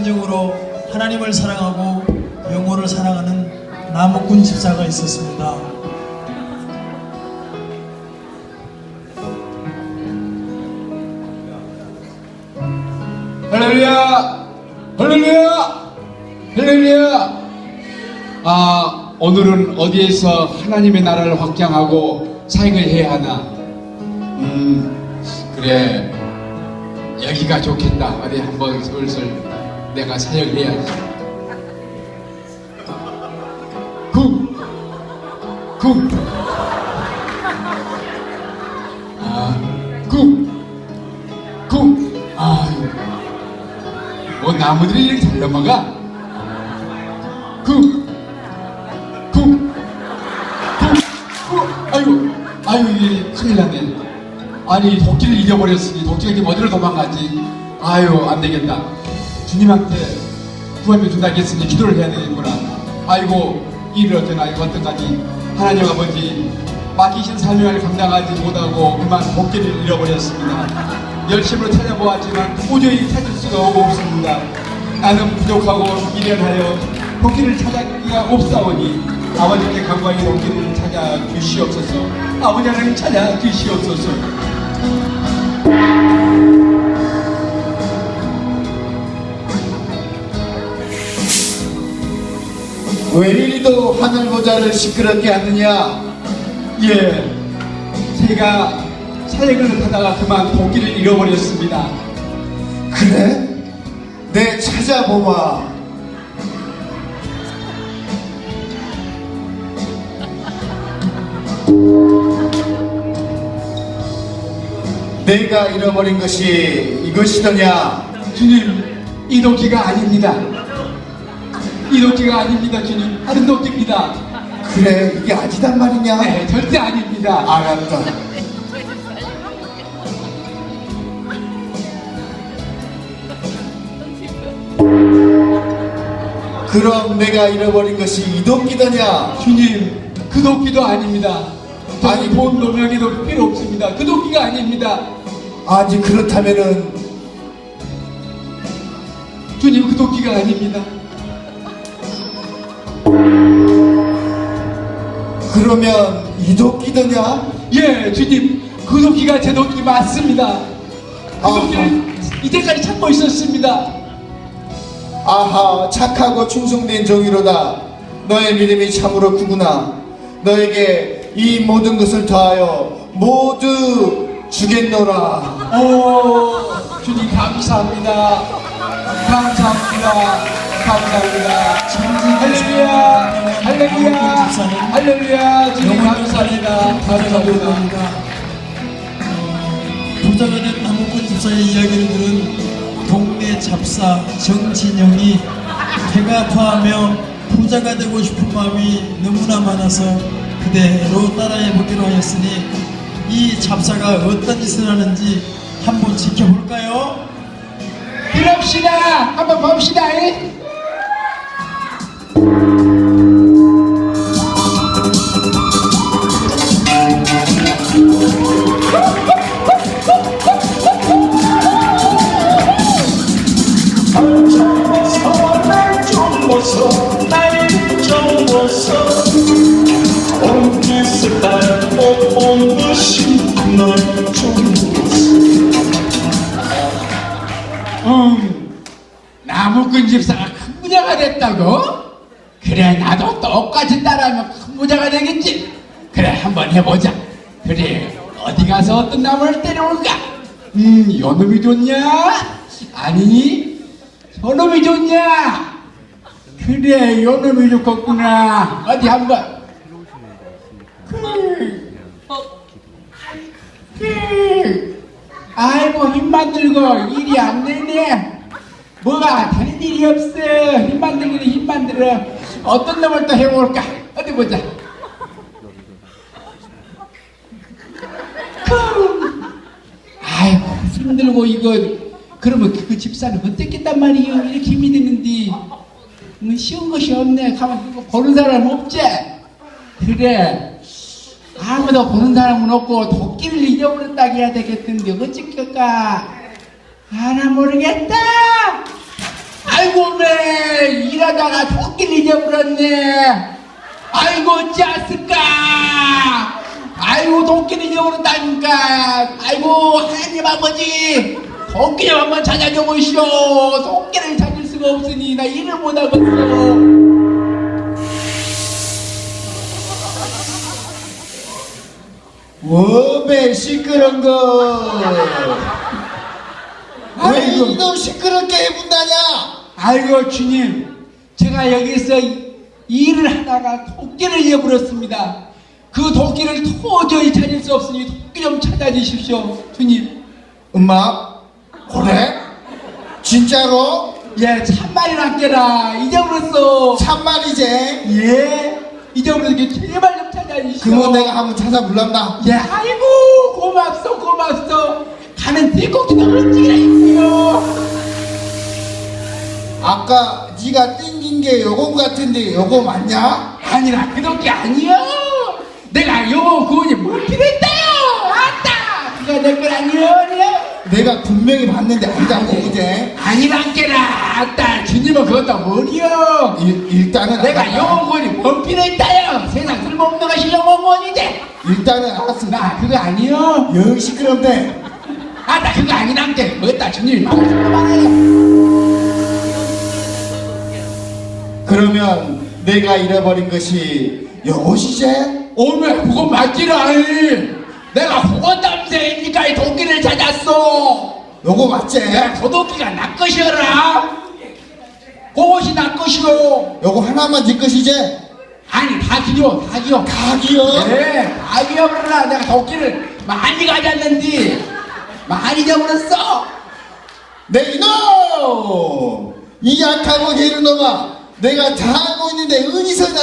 진정으로 하나님을 사랑하고 영혼을 사랑하는 나무꾼 집사가 있었습니다. 할렐루야! 할렐루야! 할렐루야! 아, 오늘은 어디에서 하나님의 나라를 확장하고 사역을 해야 하나? 음, 그래. 여기가 좋겠다. 어디 한번 슬슬 내가 사역을 해야지. 쿵! 쿵! 아, 쿵! 쿵! 아유. 뭐 나무들이 이렇게 잘 넘어가? 쿵! 쿵! 쿵! 쿵! 아이고, 아이고, 큰일 났네. 아니, 도끼를 잃어버렸으니 도끼가 지금 어디로 도망가지? 아유, 안 되겠다. 주님한테 구하면 준다겠으니 기도를 해야 되겠구나. 아이고, 일을 어쩌나, 이거 어떡하지? 하나님 아버지, 맡기신 사명을 감당하지 못하고 그만 도끼를 잃어버렸습니다. 열심으로 찾아보았지만 도저히 찾을 수가 없습니다. 나는 부족하고 미련하여 도끼를 찾기가 없사오니 아버지께 간과히 도끼를 찾아 주시옵소서. 아버지 하나님 찾아 주시옵소서. 왜 이리도 하늘 보자를 시끄럽게 하느냐? 예, 제가 사역을 하다가 그만 도끼를 잃어버렸습니다. 그래? 내 찾아보마. 내가 잃어버린 것이 이것이더냐? 주님, 이 도끼가 아닙니다. 이 도끼가 아닙니다, 주님. 다른 도끼입니다. 그래, 이게 아니단 말이냐? 네, 절대 아닙니다. 알았다. 그럼 내가 잃어버린 것이 이 도끼더냐? 주님, 그 도끼도 아닙니다. 아니, 돈 노명에도 필요 없습니다. 그 도끼가 아닙니다. 아니 그렇다면은 주님, 그 도끼가 아닙니다. 그러면 이 도끼더냐? 예, 주님, 그 도끼가 제 도끼 맞습니다. 그 아하. 도끼를 이때까지 찾고 있었습니다. 아하 착하고 충성된 종이로다 너의 믿음이 참으로 크구나 너에게 이 모든 것을 더하여 모두 주겠노라 오, 주님 감사합니다. 감사합니다. 감사합니다. 할렐루야, 할렐루야, 할렐루야, 주님 감사합니다. 감사합니다. 부자가 된 나무꾼 집사의 이야기를 들은 동네 잡사 정진영이 배가 아파하며 부자가 되고 싶은 마음이 너무나 많아서 그대로 따라해 보기로 하였으니 이 잡사가 어떤 짓을 하는지 한번 지켜볼까요? 그럽시다. 한번 봅시다. 것이 보소 음, 나무꾼 집사가 큰 부자가 됐다고? 그래, 나도 똑같이 따라하면 큰 부자가 되겠지. 그래, 한번 해보자. 그래, 어디 가서 어떤 나무를 때려올까? 음, 요 놈이 좋냐? 아니, 저 놈이 좋냐? 그래, 요 놈이 좋겠구나. 어디 한번. 그, 그, 아이고 힘만 들고 일이 안 되네 뭐가 되는 일이 없어 힘만 들기는 힘만 들어 어떤 놈을 또 해볼까? 어디 보자. 그, 아이고 힘들고 이거. 그러면 그 집사는 어땠겠단 말이에요? 이렇게 힘이 드는데. 뭐 쉬운 것이 없네. 가만 보는 사람 없지. 그래. 아무도 보는 사람은 없고 도끼를 잊어버렸다고 해야 되겠던데 어찌할까 아나 모르겠다 아이고 매 일하다가 토끼를 잊어버렸네. 아이고 짜스까 아이고 토끼를 잊어버렸다니까. 아이고 하나님 아버지. 토끼 좀 한번 찾아줘 보시오. 토끼를 찾을 수가 없으니 나 일을 못하겠어. 워베 시끄러운 거. 왜 이놈 시끄럽게 해본다냐? 아이고 주님 제가 여기서 일을 하다가 토끼를 잃어버렸습니다 그 토끼를 도저히 찾을 수 없으니 토끼 좀 찾아주십시오 주님 엄마, 그래? 진짜로? 예 참말이나 깨라 잊어버렸어 참말이지? 예 잊어버렸으니 제발 좀 찾아주시오 그러면 내가 한번 찾아볼란다. 예 아이고 고맙소 고맙소 가는 띠꼭지도 얼찍이나 있어요 아까 네가 땡긴 게 요거 같은데 요거 맞냐? 아니라 그 토끼 아니요 내가 요 그거니 뭘 필요했다요 아따 그거 내건 아니요 아니요? 내가 분명히 봤는데 아니다고 그제? 아니란께라 아따 주님은 그것도 뭐리요? 일, 일단은 내가 알았다. 영원히 뭔 필요했다요. 세상 쓸모없는 것이 영원이지. 일단은 알았어. 나 그거 아니요? 영 시끄럽네. 아따 그거 아니란께 뭐였다 주님이 말씀도 말해요 그러면 내가 잃어버린 것이 요것이제? 오메 그거 맞지라 내가 그거 땀새니까 이 도끼를 찾았어 요거 맞지? 내가 도도끼가 나 것이어라 그것이 나 것이오 요거 하나만 네 것이제? 아니 닭이요 닭이요 닭이요? 네 닭이요 그러나 내가 도끼를 많이 가졌는데 많이 잡으랬어 내 이놈! 이 약하고 게으른 놈아! 내가 다 하고 있는데 나